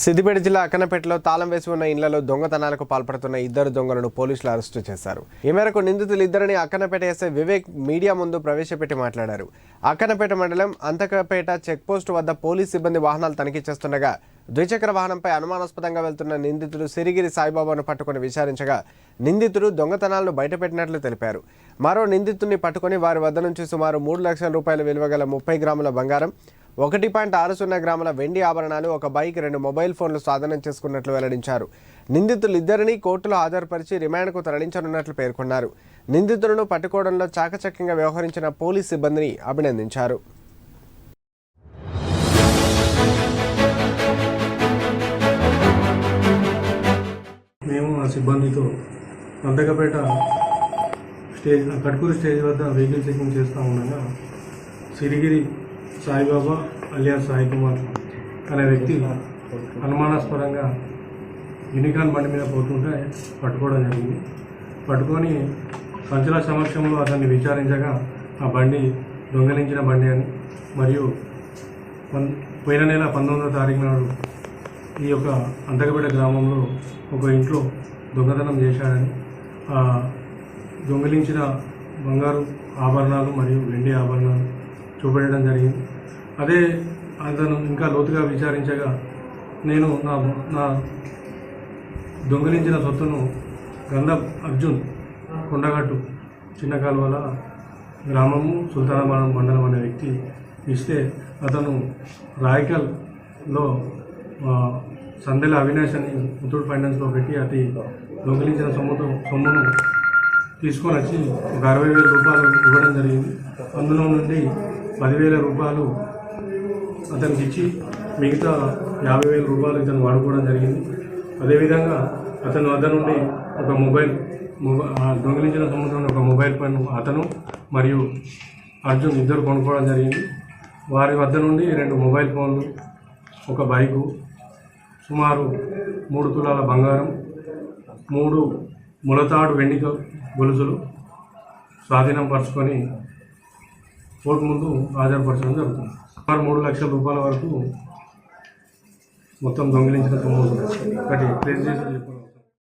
సిద్దిపేట జిల్లా అక్కనపేటలో తాళం వేసి ఉన్న ఇళ్ళలో దొంగతనాలకు పాల్పడుతున్న ఇద్దరు దొంగలను పోలీసులు అరెస్టు చేశారు. ఈ మేరకు నిందితులు ఇద్దరిని అక్కనపేట ఎస్ఐ వివేక్ మీడియా ముందు ప్రవేశపెట్టి మాట్లాడారు. అక్కనపేట మండలం అంతకపేట చెక్పోస్ట్ వద్ద పోలీస్ సిబ్బంది వాహనాలు తనిఖీ చేస్తుండగా ద్విచక్ర వాహనంపై అనుమానాస్పదంగా వెళ్తున్న నిందితుడు సిరిగిరి సాయిబాబాను పట్టుకుని విచారించగా నిందితుడు దొంగతనాలను బయటపెట్టినట్లు తెలిపారు. మరో నిందితుడిని పట్టుకుని వారి వద్ద నుంచి సుమారు మూడు లక్షల రూపాయల విలువ గల ముప్పై గ్రాముల బంగారం ఒకటి పాయింట్ ఆరు సున్నా గ్రాముల వెండి ఆభరణాలు ఒక బైక్ రెండు మొబైల్ ఫోన్లు స్వాధీనం చేసుకున్నట్లు వెల్లడించారు. నిందితులు ఇద్దరిని కోర్టులో హాజరుపరిచి రిమాండ్కు తరలించనున్నట్లు పేర్కొన్నారు. నిందితులను పట్టుకోవడంలో చాకచక్యంగా వ్యవహరించిన పోలీస్ సిబ్బందిని అభినందించారు. మేము ఆ సిబ్బందితో అంతకపేట స్టేజ్ కట్కూరు స్టేజ్ వద్ద వెహికల్ చెకింగ్ చేస్తూ ఉండగా సిరిగిరి సాయిబాబా అలియా సాయి కుమార్ అనే వ్యక్తి అనుమానాస్పదంగా యూనికాన్ బండి మీద పోతుంటే పట్టుకోవడం జరిగింది. పట్టుకొని పంచుల సమక్షంలో అతన్ని విచారించగా ఆ బండి దొంగలించిన బండి అని మరియు పన్- పోయిన నెల పంతొమ్మిదవ తారీఖు నాడు ఈ యొక్క అంతకబిడ్డ గ్రామంలో ఒక ఇంట్లో దొంగతనం చేశాడని ఆ దొంగిలించిన బంగారు ఆభరణాలు మరియు వెండి ఆభరణాలు చూపెట్టడం జరిగింది. అదే అతను ఇంకా లోతుగా విచారించగా నేను నా నా దొంగిలించిన సొత్తును గంధ అర్జున్ కొండగట్టు చిన్న కాలువల గ్రామము సుల్తానాబాదం మండలం అనే వ్యక్తి ఇస్తే అతను రాయకల్లో సందెల అవినాష్ అని ముత్తూట్ ఫైనాన్స్లో పెట్టి అతి దొంగిలించిన సొమ్ముతో సొమ్మును తీసుకొని వచ్చి ఒక అరవై వేల రూపాయలు ఇవ్వడం జరిగింది. అందులో నుండి పదివేల రూపాయలు అతనికి ఇచ్చి మిగతా యాభై వేల రూపాయలు ఇతను వాడుకోవడం జరిగింది. అదేవిధంగా అతను వద్ద నుండి ఒక మొబైల్ ఆ దొంగిలించిన సొమ్ముతో ఒక మొబైల్ ఫోన్ అతను మరియు అర్జున్ ఇద్దరు కొనుక్కోవడం జరిగింది. వారి వద్ద నుండి రెండు మొబైల్ ఫోన్లు ఒక బైకు సుమారు మూడు తులాల బంగారం మూడు ములతాడు వెండి గొలుసులు స్వాధీనం పరుచుకొని కోర్టు ముందు హాజరుపరచడం జరుగుతుంది. సుమారు మూడు లక్షల రూపాయల వరకు మొత్తం దొంగిలించిన సొమ్ము ఒకటి ప్లేస్ చేసి